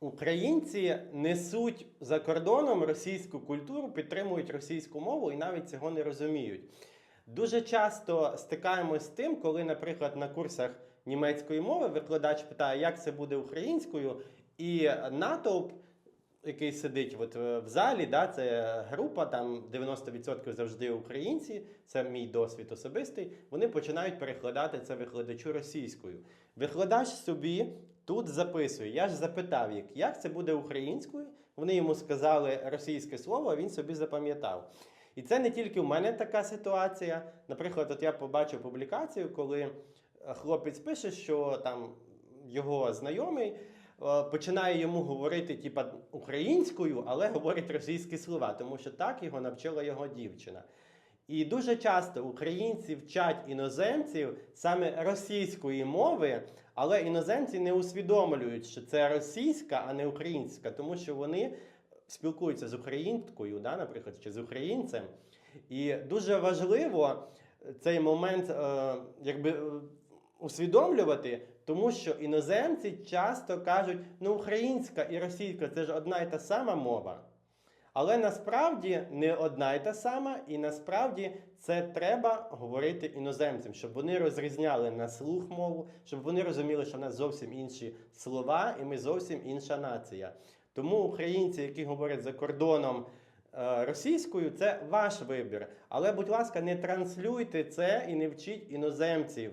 Українці несуть за кордоном російську культуру, підтримують російську мову і навіть цього не розуміють. Дуже часто стикаємось з тим, коли, наприклад, на курсах німецької мови викладач питає, як це буде українською, і натовп, який сидить от е, в залі, да, це група, там 90% завжди українці, це мій досвід особистий. Вони починають перекладати це викладачу російською. Викладач собі тут записує. Я ж запитав їх, як це буде українською. Вони йому сказали російське слово, а він собі запам'ятав. І це не тільки в мене така ситуація. Наприклад, от я побачив публікацію, коли е, хлопець пише, що там його знайомий е, починає йому говорити типа українською, але говорить російські слова, тому що так його навчила його дівчина. І дуже часто українці вчать іноземців саме російської мови, але іноземці не усвідомлюють, що це російська, а не українська, тому що вони спілкуються з українкою, да, наприклад, чи з українцем. І дуже важливо цей момент е, якби, е, усвідомлювати, тому що іноземці часто кажуть, ну українська і російська це ж одна і та сама мова. Але насправді не одна і та сама, і насправді це треба говорити іноземцям, щоб вони розрізняли на слух мову, щоб вони розуміли, що в нас зовсім інші слова, і ми зовсім інша нація. Тому українці, які говорять за кордоном е, російською, це ваш вибір. Але, будь ласка, не транслюйте це і не вчіть іноземців,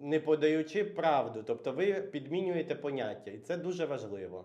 не подаючи правду. Тобто ви підмінюєте поняття, і це дуже важливо.